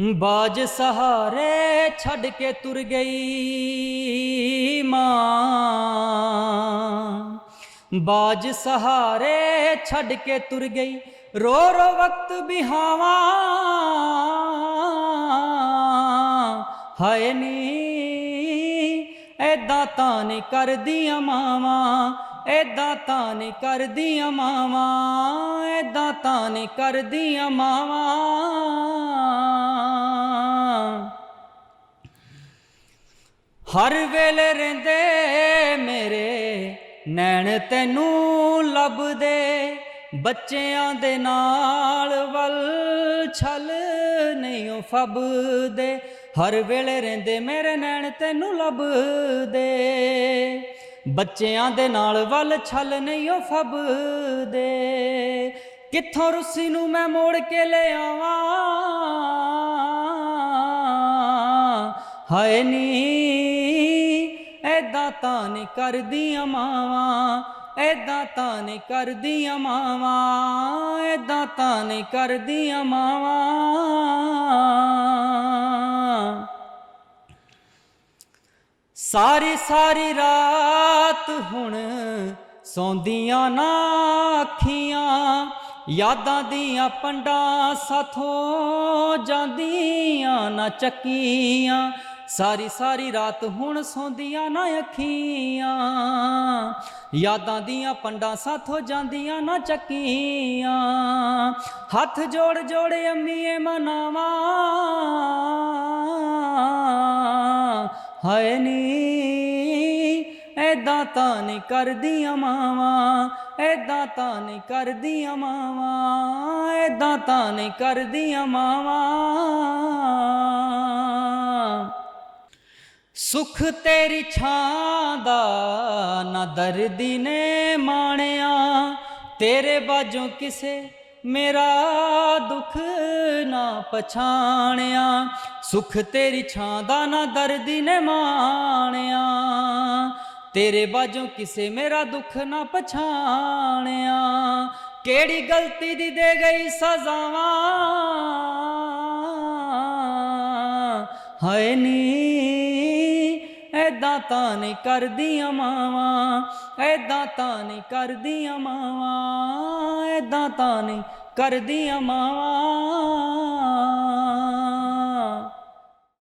ਬਾਜ ਸਹਾਰੇ ਛੱਡ ਕੇ ਤੁਰ ਗਈ ਮਾਂ। ਬਾਜ ਸਹਾਰੇ ਛੱਡ ਕੇ ਤੁਰ ਗਈ, ਰੋ ਰੋ ਵਕਤ ਬਿਹਾਵਾ। ਹਾਏ ਨੀ ਐਦਾਂ ਤਾਂ ਨਹੀਂ ਕਰਦੀਆਂ ਮਾਵਾਂ ਐਦਾਂ ਤਾਂ ਨਹੀਂ ਕਰਦੀਆਂ ਮਾਵਾਂ ਐਦਾਂ ਤਾਂ ਨਹੀਂ ਕਰਦੀਆਂ ਮਾਵਾਂ। ਹਰ ਵੇਲੇ ਰਹਿੰਦੇ ਮੇਰੇ, ਨੈਣ ਤੈਨੂੰ ਲੱਭਦੇ। ਬੱਚਿਆਂ ਦੇ ਨਾਲ ਵੱਲ ਛਲ ਨਹੀਂ ਉਹ ਫੱਬਦੇ। ਹਰ ਵੇਲੇ ਰਹਿੰਦੇ ਮੇਰੇ, ਨੈਣ ਤੈਨੂੰ ਲੱਭਦੇ। ਬੱਚਿਆਂ ਦੇ ਨਾਲ ਵੱਲ ਛਲ ਨਹੀਂ ਉਹ ਫੱਬਦੇ। ਕਿੱਥੋਂ ਰੁੱਸੀ ਨੂੰ ਮੈਂ ਮੋੜ ਕੇ ਲਿਆਵਾਂ ਹਾਏ ਨੀ ਐਦਾਂ ਤਾਂ ਨਹੀਂ ਕਰਦੀਆਂ ਮਾਵਾਂ ਐਦਾਂ ਤਾਂ ਨਹੀਂ ਕਰਦੀਆਂ ਮਾਵਾਂ ਐਦਾਂ ਤਾਂ ਨਹੀਂ ਕਰਦੀਆਂ ਮਾਵਾਂ। ਸਾਰੀ ਸਾਰੀ ਰਾਤ ਹੁਣ ਸੌਂਦੀਆਂ ਨਾ ਅੱਖੀਆਂ, ਯਾਦਾਂ ਦੀਆਂ ਪੰਡਾਂ ਸਾਥੋਂ ਜਾਂਦੀਆਂ ਨਾ ਚੱਕੀਆਂ। ਸਾਰੀ ਸਾਰੀ ਰਾਤ ਹੁਣ ਸੌਂਦੀਆਂ ਨਾ ਅੱਖੀਆਂ। ਯਾਦਾਂ ਦੀਆਂ ਪੰਡਾਂ ਸਾਥੋਂ ਜਾਂਦੀਆਂ ਨਾ ਚੱਕੀਆਂ। ਹੱਥ ਜੋੜ ਜੋੜ ਅੰਮੀਏ ਮਨਾਵਾ। ਹਾਏ ਨੀ ਐਦਾਂ ਤਾਂ ਨਹੀਂ ਕਰਦੀਆਂ ਮਾਵਾਂ ਐਦਾਂ ਤਾਂ ਨਹੀਂ ਕਰਦੀਆਂ ਮਾਵਾਂ ਐਦਾਂ ਤਾਂ ਨਹੀਂ ਕਰਦੀਆਂ ਮਾਵਾਂ। ਸੁਖ ਤੇਰੀ ਛਾਂ ਦਾ ਨਾ ਦਰਦੀ ਨੇ ਮਾਣਿਆ। ਤੇਰੇ ਬਾਝੋਂ ਕਿਸੇ ਮੇਰਾ ਦੁੱਖ ਨਾ ਪਛਾਣਿਆ। ਸੁਖ ਤੇਰੀ ਛਾਂ ਦਾ ਨਾ ਦਰਦੀ ਨੇ ਮਾਣਿਆ। ਤੇਰੇ ਬਾਝੋਂ ਕਿਸੇ ਮੇਰਾ ਦੁੱਖ ਨਾ ਪਛਾਣਿਆ। ਕਿਹੜੀ ਗਲਤੀ ਦੀ ਦੇ ਗਈ ਸਜ਼ਾਵਾਂ? ਹਾਏ ਨੀ। ਐਦਾਂ ਤਾਂ ਨਹੀਂ ਕਰਦੀਆਂ ਮਾਵਾਂ, ਐਦਾਂ ਤਾਂ ਨਹੀਂ ਕਰਦੀਆਂ ਮਾਵਾਂ, ਐਦਾਂ ਤਾਂ ਨਹੀਂ ਕਰਦੀਆਂ ਮਾਵਾਂ।